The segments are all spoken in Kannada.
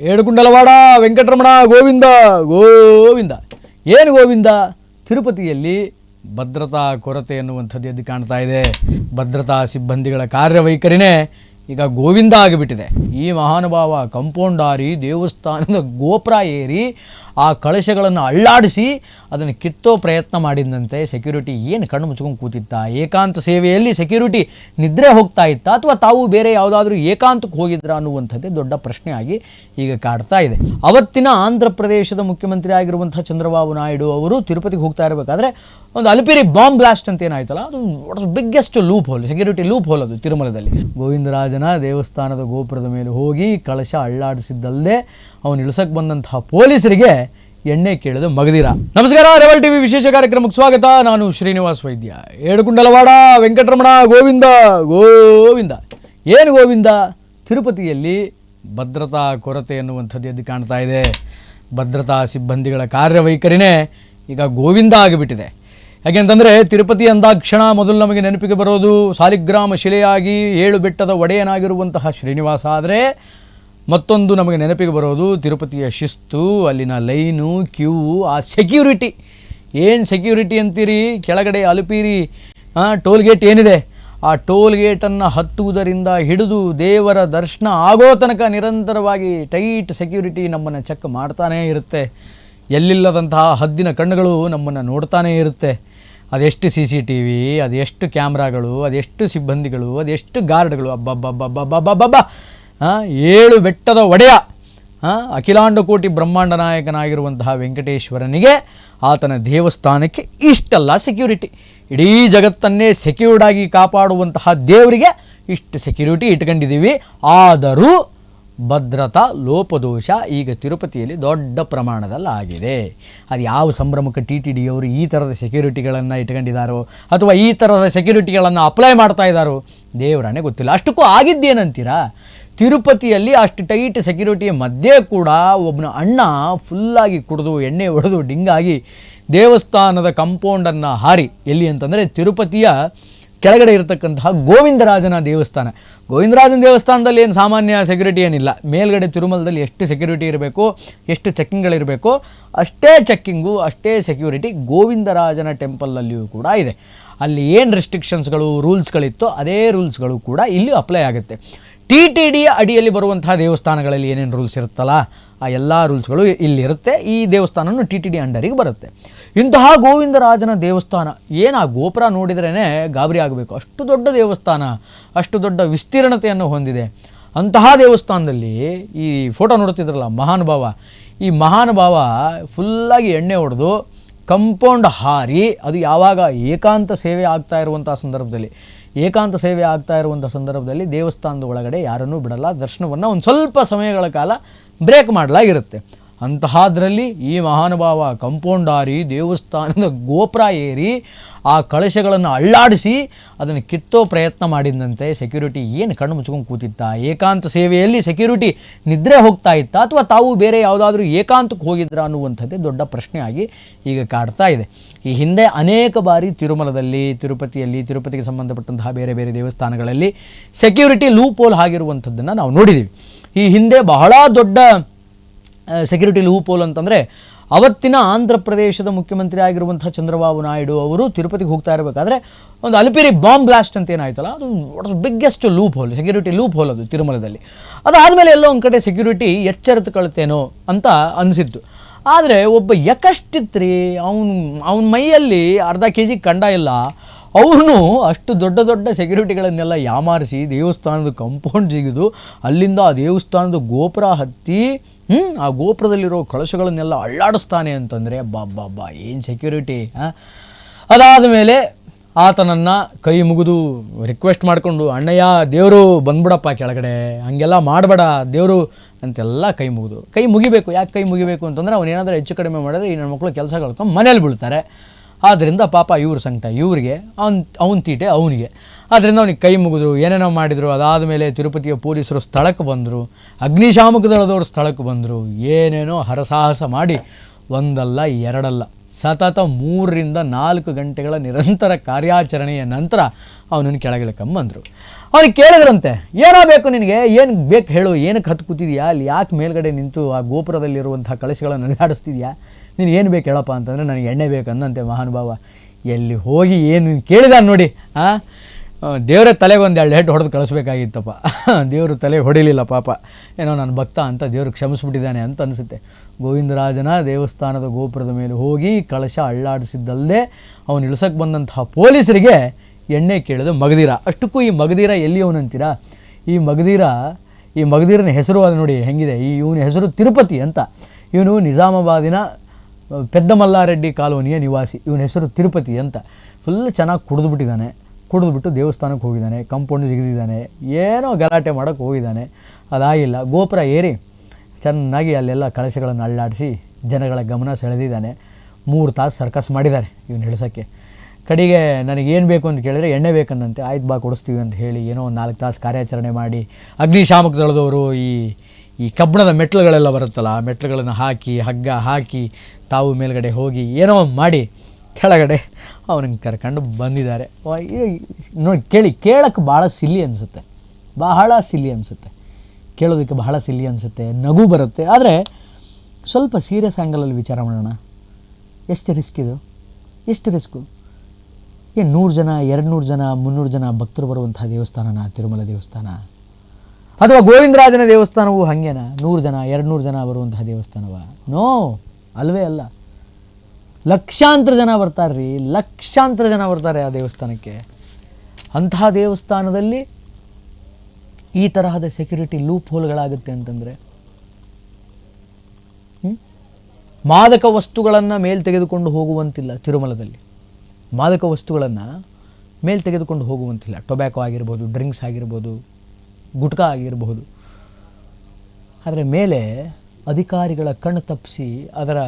ಏಡುಗುಂಡಲವಾಡ ವೆಂಕಟರಮಣ, ಗೋವಿಂದ ಗೋವಿಂದ. ಏನು ಗೋವಿಂದ? ತಿರುಪತಿಯಲ್ಲಿ ಭದ್ರತಾ ಕೊರತೆ ಎನ್ನುವಂಥದ್ದು ಎದ್ದು ಕಾಣ್ತಾ ಇದೆ. ಭದ್ರತಾ ಸಿಬ್ಬಂದಿಗಳ ಕಾರ್ಯವೈಖರಿನೇ ಈಗ ಗೋವಿಂದ ಆಗಿಬಿಟ್ಟಿದೆ. ಈ ಮಹಾನುಭಾವ ಕಂಪೌಂಡಾರಿ ದೇವಸ್ಥಾನದ ಗೋಪುರ ಏರಿ ಆ ಕಳಶಗಳನ್ನು ಅಳ್ಳಾಡಿಸಿ ಅದನ್ನು ಕಿತ್ತೋ ಪ್ರಯತ್ನ ಮಾಡಿದಂತೆ ಸೆಕ್ಯೂರಿಟಿ ಏನು ಕಣ್ಣು ಮುಚ್ಕೊಂಡು ಕೂತಿತ್ತ? ಏಕಾಂತ ಸೇವೆಯಲ್ಲಿ ಸೆಕ್ಯೂರಿಟಿ ನಿದ್ರೆ ಹೋಗ್ತಾ ಇತ್ತ? ಅಥವಾ ತಾವು ಬೇರೆ ಯಾವುದಾದ್ರೂ ಏಕಾಂತಕ್ಕೆ ಹೋಗಿದ್ರ ಅನ್ನುವಂಥದ್ದೇ ದೊಡ್ಡ ಪ್ರಶ್ನೆಯಾಗಿ ಈಗ ಕಾಡ್ತಾ ಇದೆ. ಅವತ್ತಿನ ಆಂಧ್ರ ಪ್ರದೇಶದ ಮುಖ್ಯಮಂತ್ರಿ ಆಗಿರುವಂಥ ಚಂದ್ರಬಾಬು ನಾಯ್ಡು ಅವರು ತಿರುಪತಿಗೆ ಹೋಗ್ತಾ ಇರಬೇಕಾದ್ರೆ ಒಂದು ಅಲ್ಪಿರಿ ಬಾಂಬ್ ಬ್ಲಾಸ್ಟ್ ಅಂತ ಏನಾಯ್ತಲ್ಲ? ಅದು biggest loop hole security loop hole ಅದು ತಿರುಮಲದಲ್ಲಿ. ಗೋವಿಂದರಾಜನ ದೇವಸ್ಥಾನದ ಗೋಪುರದ ಮೇಲೆ ಹೋಗಿ ಕಳಶ ಅಳ್ಳಾಡಿಸಿದ್ದಲ್ಲದೆ ಅವನು ಇಳಿಸಕ್ಕೆ ಬಂದಂತಹ ಪೊಲೀಸರಿಗೆ ಎಣ್ಣೆ ಕೇಳಿದ ಮಗದಿರ. ನಮಸ್ಕಾರ, ರೆವಲ್ ಟಿವಿ ವಿಶೇಷ ಕಾರ್ಯಕ್ರಮಕ್ಕೆ ಸ್ವಾಗತ. ನಾನು ಶ್ರೀನಿವಾಸ್ ವೈದ್ಯ. ಏಡುಕುಂಡಲವಾಡ ವೆಂಕಟರಮಣ, ಗೋವಿಂದ ಗೋವಿಂದ. ಏನು ಗೋವಿಂದ? ತಿರುಪತಿಯಲ್ಲಿ ಭದ್ರತಾ ಕೊರತೆ ಎನ್ನುವಂಥದ್ದು ಎದ್ದು ಕಾಣ್ತಾ ಇದೆ. ಭದ್ರತಾ ಸಿಬ್ಬಂದಿಗಳ ಕಾರ್ಯವೈಖರಿನೇ ಈಗ ಗೋವಿಂದ ಆಗಿಬಿಟ್ಟಿದೆ. ಯಾಕೆಂತಂದರೆ ತಿರುಪತಿ ಅಂದಾಕ್ಷಣ ಮೊದಲು ನಮಗೆ ನೆನಪಿಗೆ ಬರೋದು ಸಾಲಿಗ್ರಾಮ ಶಿಲೆಯಾಗಿ ಏಳು ಬೆಟ್ಟದ ಒಡೆಯನಾಗಿರುವಂತಹ ಶ್ರೀನಿವಾಸ. ಆದರೆ ಮತ್ತೊಂದು ನಮಗೆ ನೆನಪಿಗೆ ಬರೋದು ತಿರುಪತಿಯ ಶಿಸ್ತು, ಅಲ್ಲಿನ ಲೈನು, ಕ್ಯೂ, ಆ ಸೆಕ್ಯೂರಿಟಿ ಏನು ಸೆಕ್ಯೂರಿಟಿ ಅಂತೀರಿ? ಕೆಳಗಡೆ ಅಲುಪೀರಿ. ಟೋಲ್ ಗೇಟ್ ಏನಿದೆ? ಆ ಟೋಲ್ ಗೇಟನ್ನು ಹತ್ತುವುದರಿಂದ ಹಿಡಿದು ದೇವರ ದರ್ಶನ ಆಗೋ ತನಕ ನಿರಂತರವಾಗಿ ಟೈಟ್ ಸೆಕ್ಯೂರಿಟಿ ನಮ್ಮನ್ನು ಚೆಕ್ ಮಾಡ್ತಾನೇ ಇರುತ್ತೆ. ಎಲ್ಲಿಲ್ಲದಂತಹ ಹದ್ದಿನ ಕಣ್ಣುಗಳು ನಮ್ಮನ್ನು ನೋಡ್ತಾನೇ ಇರುತ್ತೆ. ಅದೆಷ್ಟು ಸಿ ಸಿ ಟಿ ವಿ, ಅದೆಷ್ಟು ಕ್ಯಾಮ್ರಾಗಳು, ಅದೆಷ್ಟು ಸಿಬ್ಬಂದಿಗಳು, ಅದೆಷ್ಟು ಗಾರ್ಡ್ಗಳು. ಅಬ್ಬಬ್ಬಬ್ಬಬ್ಬಬ್ಬಬ್ಬ ಏಳು ಬೆಟ್ಟದ ಒಡೆಯ ಅಖಿಲಾಂಡಕೋಟಿ ಅಖಿಲಾಂಡ ಕೋಟಿ ಬ್ರಹ್ಮಾಂಡ ನಾಯಕನಾಗಿರುವಂತಹ ವೆಂಕಟೇಶ್ವರನಿಗೆ ಆತನ ದೇವಸ್ಥಾನಕ್ಕೆ ಇಷ್ಟಲ್ಲ ಸೆಕ್ಯೂರಿಟಿ ಇಡೀ ಜಗತ್ತನ್ನೇ ಸೆಕ್ಯೂರ್ಡ್ ಆಗಿ ಕಾಪಾಡುವಂತಹ ದೇವರಿಗೆ ಇಷ್ಟು ಸೆಕ್ಯೂರಿಟಿ ಇಟ್ಕೊಂಡಿದ್ದೀವಿ. ಆದರೂ ಭದ್ರತಾ, ಲೋಪದೋಷ ಈಗ ತಿರುಪತಿಯಲ್ಲಿ ದೊಡ್ಡ ಪ್ರಮಾಣದಲ್ಲಿ ಆಗಿದೆ. ಅದು ಯಾವ ಸಂಭ್ರಮಕ್ಕೆ ಟಿ ಟಿ ಡಿಯವರು ಈ ಥರದ ಸೆಕ್ಯೂರಿಟಿಗಳನ್ನು ಇಟ್ಕೊಂಡಿದ್ದಾರೋ ಅಥವಾ ಈ ಥರದ ಸೆಕ್ಯೂರಿಟಿಗಳನ್ನು ಅಪ್ಲೈ ಮಾಡ್ತಾ ಇದ್ದಾರೋ ದೇವರನ್ನೇ ಗೊತ್ತಿಲ್ಲ. ಅಷ್ಟಕ್ಕೂ ಆಗಿದ್ದೇನಂತೀರಾ? ತಿರುಪತಿಯಲ್ಲಿ ಅಷ್ಟು ಟೈಟ್ ಸೆಕ್ಯೂರಿಟಿಯ ಮಧ್ಯೆ ಕೂಡ ಒಬ್ಬನ ಅಣ್ಣ ಫುಲ್ಲಾಗಿ ಕುಡಿದು, ಎಣ್ಣೆ ಹೊಡೆದು, ಡಿಂಗಾಗಿ ದೇವಸ್ಥಾನದ ಕಂಪೌಂಡನ್ನು ಹಾರಿ. ಎಲ್ಲಿ ಅಂತಂದರೆ ತಿರುಪತಿಯ ಕೆಳಗಡೆ ಇರತಕ್ಕಂತಹ ಗೋವಿಂದರಾಜನ ದೇವಸ್ಥಾನ. ಗೋವಿಂದರಾಜನ ದೇವಸ್ಥಾನದಲ್ಲಿ ಏನು ಸಾಮಾನ್ಯ ಸೆಕ್ಯೂರಿಟಿ ಏನಿಲ್ಲ. ಮೇಲ್ಗಡೆ ತಿರುಮಲದಲ್ಲಿ ಎಷ್ಟು ಸೆಕ್ಯೂರಿಟಿ ಇರಬೇಕು, ಎಷ್ಟು ಚೆಕ್ಕಿಂಗ್ಗಳಿರಬೇಕು ಅಷ್ಟೇ ಚೆಕ್ಕಿಂಗು ಅಷ್ಟೇ ಸೆಕ್ಯೂರಿಟಿ ಗೋವಿಂದರಾಜನ ಟೆಂಪಲಲ್ಲಿಯೂ ಕೂಡ ಇದೆ. ಅಲ್ಲಿ ಏನು ರೆಸ್ಟ್ರಿಕ್ಷನ್ಸ್ಗಳು ರೂಲ್ಸ್ಗಳಿತ್ತೋ ಅದೇ ರೂಲ್ಸ್ಗಳು ಕೂಡ ಇಲ್ಲಿ ಅಪ್ಲೈ ಆಗುತ್ತೆ. ಟಿ ಟಿ ಡಿ ಅಡಿಯಲ್ಲಿ ಬರುವಂತಹ ದೇವಸ್ಥಾನಗಳಲ್ಲಿ ಏನೇನು ರೂಲ್ಸ್ ಇರುತ್ತಲ್ಲ, ಆ ಎಲ್ಲ ರೂಲ್ಸ್ಗಳು ಇಲ್ಲಿರುತ್ತೆ. ಈ ದೇವಸ್ಥಾನನೂ ಟಿ ಟಿ ಡಿ ಅಂಡರಿಗೆ ಬರುತ್ತೆ. ಇಂತಹ ಗೋವಿಂದರಾಜನ ದೇವಸ್ಥಾನ, ಏನು ಆ ಗೋಪುರ ನೋಡಿದ್ರೇ ಗಾಬರಿ ಆಗಬೇಕು. ಅಷ್ಟು ದೊಡ್ಡ ದೇವಸ್ಥಾನ, ಅಷ್ಟು ದೊಡ್ಡ ವಿಸ್ತೀರ್ಣತೆಯನ್ನು ಹೊಂದಿದೆ. ಅಂತಹ ದೇವಸ್ಥಾನದಲ್ಲಿ ಈ ಫೋಟೋ ನೋಡ್ತಿದ್ರಲ್ಲ, ಮಹಾನುಭಾವ. ಈ ಮಹಾನುಭಾವ ಫುಲ್ಲಾಗಿ ಎಣ್ಣೆ ಹೊಡೆದು ಕಂಪೌಂಡ್ ಹಾರಿ, ಅದು ಯಾವಾಗ ಏಕಾಂತ ಸೇವೆ ಆಗ್ತಾ ಇರುವಂಥ ಸಂದರ್ಭದಲ್ಲಿ. ಏಕಾಂತ ಸೇವೆ ಆಗ್ತಾ ಇರುವಂಥ ಸಂದರ್ಭದಲ್ಲಿ ದೇವಸ್ಥಾನದ ಒಳಗಡೆ ಯಾರನ್ನೂ ಬಿಡಲ್ಲ. ದರ್ಶನವನ್ನು ಒಂದು ಸ್ವಲ್ಪ ಸಮಯಗಳ ಕಾಲ ಬ್ರೇಕ್ ಮಾಡಲಾಗಿರುತ್ತೆ. ಅಂತಹದ್ರಲ್ಲಿ ಈ ಮಹಾನುಭಾವ ಕಂಪೌಂಡಾರಿ ದೇವಸ್ಥಾನದ ಗೋಪುರ ಏರಿ, ಆ ಕಳಶಗಳನ್ನು ಅಳ್ಳಾಡಿಸಿ ಅದನ್ನು ಕಿತ್ತೋ ಪ್ರಯತ್ನ ಮಾಡಿದಂತೆ ಸೆಕ್ಯೂರಿಟಿ ಏನು ಕಣ್ಣು ಮುಚ್ಕೊಂಡು ಕೂತಿತ್ತ? ಏಕಾಂತ ಸೇವೆಯಲ್ಲಿ ಸೆಕ್ಯೂರಿಟಿ ನಿದ್ರೆ ಹೋಗ್ತಾ ಇತ್ತ? ಅಥವಾ ತಾವು ಬೇರೆ ಯಾವುದಾದ್ರೂ ಏಕಾಂತಕ್ಕೆ ಹೋಗಿದ್ರ ಅನ್ನುವಂಥದ್ದೇ ದೊಡ್ಡ ಪ್ರಶ್ನೆಯಾಗಿ ಈಗ ಕಾಡ್ತಾ ಇದೆ. ಈ ಹಿಂದೆ ಅನೇಕ ಬಾರಿ ತಿರುಮಲದಲ್ಲಿ, ತಿರುಪತಿಯಲ್ಲಿ, ತಿರುಪತಿಗೆ ಸಂಬಂಧಪಟ್ಟಂತಹ ಬೇರೆ ಬೇರೆ ದೇವಸ್ಥಾನಗಳಲ್ಲಿ ಸೆಕ್ಯೂರಿಟಿ ಲೂಪ್ ಹೋಲ್ ಆಗಿರುವಂಥದ್ದನ್ನು ನಾವು ನೋಡಿದ್ದೀವಿ ಈ ಹಿಂದೆ ಬಹಳ ದೊಡ್ಡ ಸೆಕ್ಯೂರಿಟಿ ಲೂಪೋಲ್ ಅಂತಂದರೆ ಅವತ್ತಿನ ಆಂಧ್ರ ಪ್ರದೇಶದ ಮುಖ್ಯಮಂತ್ರಿ ಆಗಿರುವಂಥ ಚಂದ್ರಬಾಬು ನಾಯ್ಡು ಅವರು ತಿರುಪತಿಗೆ ಹೋಗ್ತಾ ಇರಬೇಕಾದ್ರೆ ಒಂದು ಅಲಿಪಿರಿ ಬಾಂಬ್ ಬ್ಲಾಸ್ಟ್ ಅಂತ ಏನಾಯ್ತಲ್ಲ, ಅದು biggest loop hole security loop hole ಅದು ತಿರುಮಲದಲ್ಲಿ. ಅದಾದಮೇಲೆ ಎಲ್ಲೋ ಒಂದು ಕಡೆ ಸೆಕ್ಯೂರಿಟಿ ಎಚ್ಚರಿತುಕೊಳ್ತೇನೋ ಅಂತ ಅನಿಸಿತ್ತು ಆದರೆ ಒಬ್ಬ ಯಕಷ್ಟಿತ್ರಿ, ಅವನು, ಅವನ ಮೈಯಲ್ಲಿ ಅರ್ಧ ಕೆ ಜಿ ಕಂಡ ಇಲ್ಲ, ಅವನು ಅಷ್ಟು ದೊಡ್ಡ ದೊಡ್ಡ ಸೆಕ್ಯೂರಿಟಿಗಳನ್ನೆಲ್ಲ ಯಾಮಾರಿಸಿ ದೇವಸ್ಥಾನದ ಕಂಪೌಂಡ್ ಜಿಗಿದು ಅಲ್ಲಿಂದ ಆ ದೇವಸ್ಥಾನದ ಗೋಪುರ ಹತ್ತಿ ಹ್ಮ್, ಆ ಗೋಪುರದಲ್ಲಿರೋ ಕಳಶಗಳನ್ನೆಲ್ಲ ಅಳ್ಳಾಡಿಸ್ತಾನೆ ಅಂತಂದರೆ ಬಾ ಬಾ ಏನು ಸೆಕ್ಯೂರಿಟಿ ಅದಾದ ಮೇಲೆ ಆತನನ್ನು ಕೈ ಮುಗಿದು ರಿಕ್ವೆಸ್ಟ್ ಮಾಡಿಕೊಂಡು ಅಣ್ಣಯ್ಯ ದೇವರು ಬಂದ್ಬಿಡಪ್ಪ ಕೆಳಗಡೆ ಹಾಗೆಲ್ಲ ಮಾಡಬೇಡ ದೇವರು ಅಂತೆಲ್ಲ ಕೈ ಮುಗಿದು. ಕೈ ಮುಗಿಬೇಕು ಯಾಕೆ ಕೈ ಮುಗಿಬೇಕು ಅಂತಂದರೆ ಅವನೇನಾದರೂ ಹೆಚ್ಚು ಕಡಿಮೆ ಮಾಡಿದ್ರೆ ಈ ನನ್ನ ಮಕ್ಕಳು ಕೆಲಸ ಕಳ್ಕೊಂಡು ಮನೇಲಿ ಬೀಳ್ತಾರೆ. ಆದ್ದರಿಂದ ಪಾಪ ಇವ್ರ ಸಂಕಟ, ಇವ್ರಿಗೆ, ಅವ್ನ, ಅವನ ತೀಟೆ ಅವನಿಗೆ. ಆದ್ದರಿಂದ ಅವ್ನಿಗೆ ಕೈ ಮುಗಿದ್ರು, ಏನೇನೋ ಮಾಡಿದರು ಅದಾದ ಮೇಲೆ ತಿರುಪತಿಯ ಪೊಲೀಸರು ಸ್ಥಳಕ್ಕೆ ಬಂದರು, ಅಗ್ನಿಶಾಮಕ ದಳದವರು ಸ್ಥಳಕ್ಕೆ ಬಂದರು, ಏನೇನೋ ಹರಸಾಹಸ ಮಾಡಿ, ಒಂದಲ್ಲ ಎರಡಲ್ಲ. ಸತತ ಮೂರರಿಂದ ನಾಲ್ಕು ಗಂಟೆಗಳ ನಿರಂತರ ಕಾರ್ಯಾಚರಣೆಯ ನಂತರ ಅವನನ್ನು ಕೆಳಗಿಳ್ಕೊಂಬಂದರು ಅವನಿಗೆ ಕೇಳಿದ್ರಂತೆ, ಏನೋ ಬೇಕು ನಿನಗೆ? ಏನು ಬೇಕು ಹೇಳು? ಏನಕ್ಕೆ ಹತ್ತು ಕೂತಿದೆಯಾ? ಅಲ್ಲಿ ಯಾಕೆ ಮೇಲ್ಗಡೆ ನಿಂತು ಆ ಗೋಪುರದಲ್ಲಿರುವಂಥ ಕಳಶಗಳನ್ನು ಅಲ್ಲಾಡಿಸ್ತಿದ್ಯಾ ನೀನು ಏನು ಬೇಕು ಹೇಳಪ್ಪ? ಅಂತಂದರೆ, ನನಗೆ ಎಣ್ಣೆ ಬೇಕು ಅಂದಂತೆ ಮಹಾನುಭಾವ. ಎಲ್ಲಿ ಹೋಗಿ ಏನು ಕೇಳಿದ ನೋಡಿ, ಆ? ದೇವರ ತಲೆ ಒಂದು ಎರಡು ಹೆಡ್ ಹೊಡೆದು ಕಳಿಸ್ಬೇಕಾಗಿತ್ತಪ್ಪ. ದೇವರು ತಲೆ ಹೊಡಿಲಿಲ್ಲ ಪಾಪ. ಏನೋ ನನ್ನ ಭಕ್ತ ಅಂತ ದೇವರು ಕ್ಷಮಿಸ್ಬಿಟ್ಟಿದ್ದಾನೆ ಅಂತ ಅನಿಸುತ್ತೆ. ಗೋವಿಂದರಾಜನ ದೇವಸ್ಥಾನದ ಗೋಪುರದ ಮೇಲೆ ಹೋಗಿ ಕಳಶ ಅಳ್ಳಾಡಿಸಿದ್ದಲ್ಲದೆ ಅವನು ಇಳಿಸಕ್ಕೆ ಬಂದಂತಹ ಪೊಲೀಸರಿಗೆ ಎಣ್ಣೆ ಕೇಳಿದ ಮಗದೀರ ಅಷ್ಟಕ್ಕೂ ಈ ಮಗದೀರ ಎಲ್ಲಿ ಅವನಂತೀರಾ ಈ ಮಗದೀರ ಈ ಮಗದೀರನ ಹೆಸರು ಅದು ನೋಡಿ ಹೆಂಗಿದೆ. ಈ ಇವನ ಹೆಸರು ತಿರುಪತಿ ಅಂತ. ಇವನು ನಿಜಾಮಾಬಾದಿನ ಪೆದ್ದಮಲ್ಲಾರೆಡ್ಡಿ ಕಾಲೋನಿಯ ನಿವಾಸಿ. ಇವನ ಹೆಸರು ತಿರುಪತಿ ಅಂತ. ಫುಲ್ ಚೆನ್ನಾಗಿ ಕುಡಿದ್ಬಿಟ್ಟಿದ್ದಾನೆ ಕುಡಿದ್ಬಿಟ್ಟು ದೇವಸ್ಥಾನಕ್ಕೆ ಹೋಗಿದ್ದಾನೆ ಕಂಪೌಂಡ್ ಜಿಗಿದಿದ್ದಾನೆ ಏನೋ ಗಲಾಟೆ ಮಾಡೋಕ್ಕೆ ಹೋಗಿದ್ದಾನೆ. ಅದಾಗಿಲ್ಲ, ಗೋಪುರ ಏರಿ ಚೆನ್ನಾಗಿ ಅಲ್ಲೆಲ್ಲ ಕಳಶಗಳನ್ನು ಅಳ್ಳಾಡಿಸಿ ಜನಗಳ ಗಮನ ಸೆಳೆದಿದ್ದಾನೆ. ಮೂರು ತಾಸು ಸರ್ಕಸ್ ಮಾಡಿದ್ದಾರೆ ಇವನು ಹಿಡ್ಸೋಕ್ಕೆ. ಕಡೆಗೆ ನನಗೇನು ಬೇಕು ಅಂತ ಕೇಳಿದರೆ ಎಣ್ಣೆ ಬೇಕಂದಂತೆ ಆಯ್ತು ಬಾ ಕೊಡಿಸ್ತೀವಿ ಅಂತ ಹೇಳಿ ಏನೋ ಒಂದು ನಾಲ್ಕು ತಾಸು ಕಾರ್ಯಾಚರಣೆ ಮಾಡಿ, ಅಗ್ನಿಶಾಮಕ ದಳದವರು ಈ ಈ ಕಬ್ಬಣದ ಮೆಟ್ಲುಗಳೆಲ್ಲ ಬರುತ್ತಲ್ಲ, ಆ ಮೆಟ್ಲುಗಳನ್ನು ಹಾಕಿ, ಹಗ್ಗ ಹಾಕಿ ತಾವು ಮೇಲುಗಡೆ ಹೋಗಿ ಏನೋ ಮಾಡಿ, ಕೆಳಗಡೆ ಅವನಿಗೆ ಕರ್ಕೊಂಡು ಬಂದಿದ್ದಾರೆ. ನೋಡಿ, ಕೇಳಿ, ಕೇಳೋಕ್ಕೆ ಭಾಳ ಸಿಲ್ಲಿ ಅನಿಸುತ್ತೆ. ಬಹಳ ಸಿಲ್ಲಿ ಅನಿಸುತ್ತೆ. ಕೇಳೋದಕ್ಕೆ ಬಹಳ ಸಿಲ್ಲಿ ಅನಿಸುತ್ತೆ. ನಗು ಬರುತ್ತೆ. ಆದರೆ ಸ್ವಲ್ಪ ಸೀರಿಯಸ್ ಆ್ಯಂಗಲಲ್ಲಿ ವಿಚಾರ ಮಾಡೋಣ. ಎಷ್ಟು ರಿಸ್ಕ್ ಇದು? ಎಷ್ಟು ರಿಸ್ಕು ಏನು ನೂರು ಜನ ಎರಡು ನೂರು ಜನ, ಮುನ್ನೂರು ಜನ ಭಕ್ತರು ಬರುವಂಥ ದೇವಸ್ಥಾನನ? ತಿರುಮಲ ದೇವಸ್ಥಾನ? ಅಥವಾ ಗೋವಿಂದರಾಜನ ದೇವಸ್ಥಾನವು ಹಾಗೇನಾ? ನೂರು ಜನ ಎರಡು ನೂರು ಜನ ಬರುವಂತಹ ದೇವಸ್ಥಾನವ? ನೋ, ಅಲ್ವೇ ಅಲ್ಲ. ಲಕ್ಷಾಂತರ ಜನ ಬರ್ತಾರೆ ರೀ ಲಕ್ಷಾಂತರ ಜನ ಬರ್ತಾರೆ ಆ ದೇವಸ್ಥಾನಕ್ಕೆ. ಅಂತಹ ದೇವಸ್ಥಾನದಲ್ಲಿ ಈ ತರಹದ ಸೆಕ್ಯೂರಿಟಿ ಲೂಪ್ ಹೋಲ್ಗಳಾಗುತ್ತೆ ಅಂತಂದರೆ? ಮಾದಕ ವಸ್ತುಗಳನ್ನು ಮೇಲೆ ತೆಗೆದುಕೊಂಡು ಹೋಗುವಂತಿಲ್ಲ ತಿರುಮಲದಲ್ಲಿ. ಮಾದಕ ವಸ್ತುಗಳನ್ನು ಮೇಲೆ ತೆಗೆದುಕೊಂಡು ಹೋಗುವಂತಿಲ್ಲ. ಟೊಬ್ಯಾಕೊ ಆಗಿರ್ಬೋದು, ಡ್ರಿಂಕ್ಸ್ ಆಗಿರ್ಬೋದು, ಗುಟ್ಕಾ ಆಗಿರಬಹುದು ಆದರೆ ಮೇಲೆ ಅಧಿಕಾರಿಗಳ ಕಣ್ಣು ತಪ್ಪಿಸಿ ಅದರ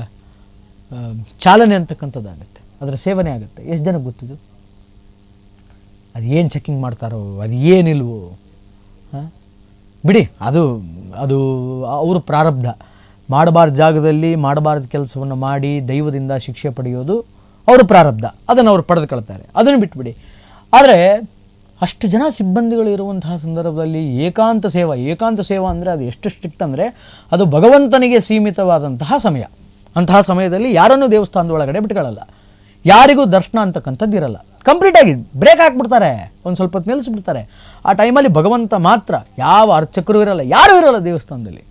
ಚಾಲನೆ ಅಂತಕ್ಕಂಥದ್ದಾಗುತ್ತೆ ಅದರ ಸೇವನೆ ಆಗುತ್ತೆ. ಎಷ್ಟು ಜನಕ್ಕೆ ಗೊತ್ತಿದ್ದು? ಅದು ಏನು ಚೆಕಿಂಗ್ ಮಾಡ್ತಾರೋ, ಅದು ಏನಿಲ್ವೋ. ಹಾಂ? ಬಿಡಿ, ಅದು ಅದು ಅವರು ಪ್ರಾರಬ್ಧ. ಮಾಡಬಾರ್ದ ಜಾಗದಲ್ಲಿ ಮಾಡಬಾರ್ದ ಕೆಲಸವನ್ನು ಮಾಡಿ ದೈವದಿಂದ ಶಿಕ್ಷೆ ಪಡೆಯೋದು ಅವರು ಪ್ರಾರಬ್ಧ. ಅದನ್ನು ಅವರು ಪಡೆದುಕೊಳ್ತಾರೆ. ಅದನ್ನು ಬಿಟ್ಬಿಡಿ. ಆದರೆ, ಅಷ್ಟು ಜನ ಸಿಬ್ಬಂದಿಗಳು ಇರುವಂತಹ ಸಂದರ್ಭದಲ್ಲಿ ಏಕಾಂತ ಸೇವಾ ಏಕಾಂತ ಸೇವಾ ಅಂದರೆ ಅದು ಎಷ್ಟು ಸ್ಟ್ರಿಕ್ಟ್ ಅಂದರೆ ಅದು ಭಗವಂತನಿಗೆ ಸೀಮಿತವಾದಂತಹ ಸಮಯ. ಅಂತಹ ಸಮಯದಲ್ಲಿ ಯಾರನ್ನು ದೇವಸ್ಥಾನದ ಒಳಗಡೆ ಬಿಟ್ಕೊಳ್ಳಲ್ಲ. ಯಾರಿಗೂ ದರ್ಶನ ಅಂತಕ್ಕಂಥದ್ದು ಇರಲ್ಲ ಕಂಪ್ಲೀಟಾಗಿ ಬ್ರೇಕ್ ಹಾಕ್ಬಿಡ್ತಾರೆ. ಒಂದು ಸ್ವಲ್ಪ ಹೊತ್ತು ನಿಲ್ಲಿಸ್ಬಿಡ್ತಾರೆ. ಆ ಟೈಮಲ್ಲಿ ಭಗವಂತ ಮಾತ್ರ ಯಾವ ಅರ್ಚಕರು ಇರಲ್ಲ, ಯಾರೂ ಇರಲ್ಲ ದೇವಸ್ಥಾನದಲ್ಲಿ.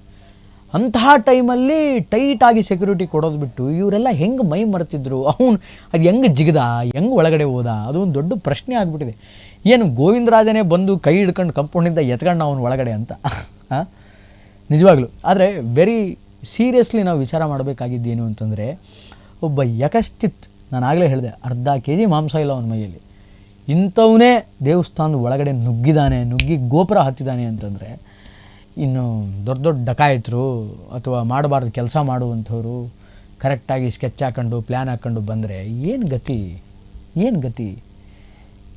ಅಂತಹ ಟೈಮಲ್ಲಿ ಟೈಟಾಗಿ ಸೆಕ್ಯೂರಿಟಿ ಕೊಡೋದು ಬಿಟ್ಟು ಇವರೆಲ್ಲ ಹೆಂಗೆ ಮೈ ಮರೆತಿದ್ರು? ಅವನು ಅದು ಹೆಂಗೆ ಜಿಗದ? ಹೆಂಗೆ ಒಳಗಡೆ ಹೋದ? ಅದು ಒಂದು ದೊಡ್ಡ ಪ್ರಶ್ನೆ ಆಗಿಬಿಟ್ಟಿದೆ. ಏನು ಗೋವಿಂದರಾಜನೇ ಬಂದು ಕೈ ಹಿಡ್ಕೊಂಡು ಕಂಪೌಂಡಿಂದ ಎತ್ಕೊಂಡು ಅವನು ಒಳಗಡೆ ಅಂತ? ನಿಜವಾಗ್ಲೂ. ಆದರೆ ವೆರಿ ಸೀರಿಯಸ್ಲಿ ನಾವು ವಿಚಾರ ಮಾಡಬೇಕಾಗಿದ್ದೇನು ಅಂತಂದರೆ, ಒಬ್ಬ ಯಕಶ್ಚಿತ್ ನಾನು ಆಗಲೇ ಹೇಳಿದೆ, ಅರ್ಧ ಕೆ ಜಿ ಮಾಂಸ ಇಲ್ಲ ಅವನ ಮೈಯಲ್ಲಿ. ಇಂಥವನೇ ದೇವಸ್ಥಾನದ ಒಳಗಡೆ ನುಗ್ಗಿದ್ದಾನೆ ನುಗ್ಗಿ ಗೋಪುರ ಹತ್ತಿದ್ದಾನೆ ಅಂತಂದರೆ, ಇನ್ನು ದೊಡ್ಡ ದೊಡ್ಡ ಡಕಾಯಿತರು ಅಥವಾ ಮಾಡಬಾರ್ದು ಕೆಲಸ ಮಾಡುವಂಥವ್ರು ಕರೆಕ್ಟಾಗಿ ಸ್ಕೆಚ್ ಹಾಕ್ಕೊಂಡು ಪ್ಲ್ಯಾನ್ ಹಾಕ್ಕೊಂಡು ಬಂದರೆ ಏನು ಗತಿ? ಏನು ಗತಿ?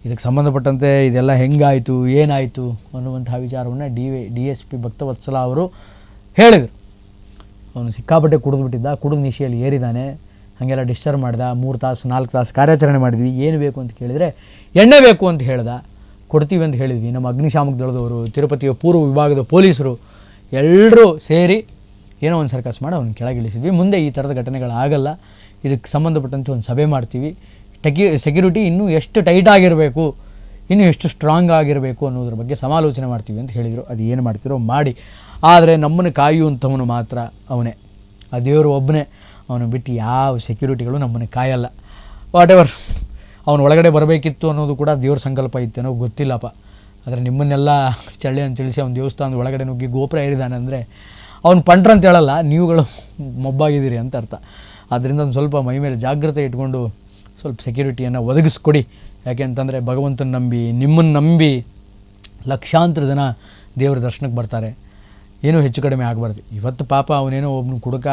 ಇದಕ್ಕೆ ಸಂಬಂಧಪಟ್ಟಂತೆ ಇದೆಲ್ಲ ಹೆಂಗಾಯಿತು, ಏನಾಯಿತು ಅನ್ನುವಂತಹ ವಿಚಾರವನ್ನು D D S P Bhaktavatsala ಅವರು ಹೇಳಿದರು. ಅವನು ಸಿಕ್ಕಾಪಟ್ಟೆ ಕುಡಿದ್ಬಿಟ್ಟಿದ್ದ ಕುಡಿದು ನಿಶೆಯಲ್ಲಿ ಏರಿದ್ದಾನೆ ಹಾಗೆಲ್ಲ ಡಿಸ್ಟರ್ಬ್ ಮಾಡ್ದ, ಮೂರು ತಾಸು, ನಾಲ್ಕು ತಾಸು ಕಾರ್ಯಾಚರಣೆ ಮಾಡಿದ್ವಿ. ಏನು ಬೇಕು ಅಂತ ಕೇಳಿದರೆ ಎಣ್ಣೆ ಬೇಕು ಅಂತ ಹೇಳ್ದ. ಕೊಡ್ತೀವಿ ಅಂತ ಹೇಳಿದ್ವಿ. ನಮ್ಮ ಅಗ್ನಿಶಾಮಕ ದಳದವರು ತಿರುಪತಿಯ ಪೂರ್ವ ವಿಭಾಗದ ಪೊಲೀಸರು ಎಲ್ಲರೂ ಸೇರಿ ಏನೋ ಒಂದು ಸರ್ಕಸ್ ಮಾಡಿ ಅವ್ನು ಕೆಳಗಿಳಿಸಿದ್ವಿ ಮುಂದೆ ಈ ಥರದ ಘಟನೆಗಳಾಗಲ್ಲ ಇದಕ್ಕೆ ಸಂಬಂಧಪಟ್ಟಂತೆ ಒಂದು ಸಭೆ ಮಾಡ್ತೀವಿ. ಟೆಕಿ, ಸೆಕ್ಯೂರಿಟಿ ಇನ್ನೂ ಎಷ್ಟು ಟೈಟ್ ಆಗಿರಬೇಕು? ಇನ್ನೂ ಎಷ್ಟು ಸ್ಟ್ರಾಂಗ್ ಆಗಿರಬೇಕು ಅನ್ನೋದ್ರ ಬಗ್ಗೆ ಸಮಾಲೋಚನೆ ಮಾಡ್ತೀವಿ ಅಂತ ಹೇಳಿದರು. ಅದು ಏನು ಮಾಡ್ತಿರೋ ಮಾಡಿ. ಆದರೆ ನಮ್ಮನ್ನು ಕಾಯುವಂಥವನು ಮಾತ್ರ ಅವನೇ. ಆ ದೇವರು ಒಬ್ಬನೇ. ಅವನು ಬಿಟ್ಟು ಯಾವ ಸೆಕ್ಯೂರಿಟಿಗಳು ನಮ್ಮನ್ನು ಕಾಯಲ್ಲ. ವಾಟ್ ಎವರ್ ಅವನು ಒಳಗಡೆ ಬರಬೇಕಿತ್ತು ಅನ್ನೋದು ಕೂಡ ದೇವ್ರ ಸಂಕಲ್ಪ ಇತ್ತೇನೋ ಗೊತ್ತಿಲ್ಲಪ್ಪ. ಆದರೆ ನಿಮ್ಮನ್ನೆಲ್ಲ ಚಳ್ಳೆ ಅಂತ ತಿಳಿಸಿ ಅವ್ನು ದೇವಸ್ಥಾನದ ಒಳಗಡೆ ನುಗ್ಗಿ ಗೋಪುರ ಏರಿದಾನೆ ಅಂದರೆ ಅವ್ನು ಪಂಟ್ರ ಅಂತ ಹೇಳಲ್ಲ, ನೀವುಗಳು ಮೊಬ್ಬಾಗಿದ್ದೀರಿ ಅಂತ ಅರ್ಥ. ಆದ್ದರಿಂದ ಒಂದು ಸ್ವಲ್ಪ ಮೈ ಮೇಲೆ ಜಾಗ್ರತೆ ಇಟ್ಕೊಂಡು ಸ್ವಲ್ಪ ಸೆಕ್ಯೂರಿಟಿಯನ್ನು ಒದಗಿಸ್ಕೊಡಿ. ಯಾಕೆ ಅಂತಂದರೆ ಭಗವಂತನ ನಂಬಿ ನಿಮ್ಮನ್ನು ನಂಬಿ ಲಕ್ಷಾಂತರ ಜನ ದೇವರ ದರ್ಶನಕ್ಕೆ ಬರ್ತಾರೆ. ಏನೂ ಹೆಚ್ಚು ಕಡಿಮೆ ಆಗಬಾರ್ದು. ಇವತ್ತು ಪಾಪ ಅವನೇನೋ ಒಬ್ಬನು ಕುಡುಕ,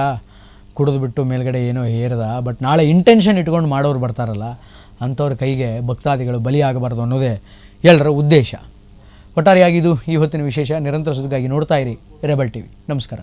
ಕುಡಿದು ಬಿಟ್ಟು ಮೇಲ್ಗಡೆ ಏನೋ ಹೇರದ, ಬಟ್ ನಾಳೆ ಇಂಟೆನ್ಷನ್ ಇಟ್ಕೊಂಡು ಮಾಡೋರು ಬರ್ತಾರಲ್ಲ, ಅಂಥವ್ರ ಕೈಗೆ ಭಕ್ತಾದಿಗಳು ಬಲಿ ಆಗಬಾರ್ದು ಅನ್ನೋದೇ ಎಲ್ಲರ ಉದ್ದೇಶ. ಒಟ್ಟಾರೆಯಾಗಿ ಇದು ಈ ವಿಶೇಷ. ನಿರಂತರ ಸುದ್ದಿಗಾಗಿ ನೋಡ್ತಾ ಇರಿ ರೆಬಲ್ ಟಿವಿ. ನಮಸ್ಕಾರ.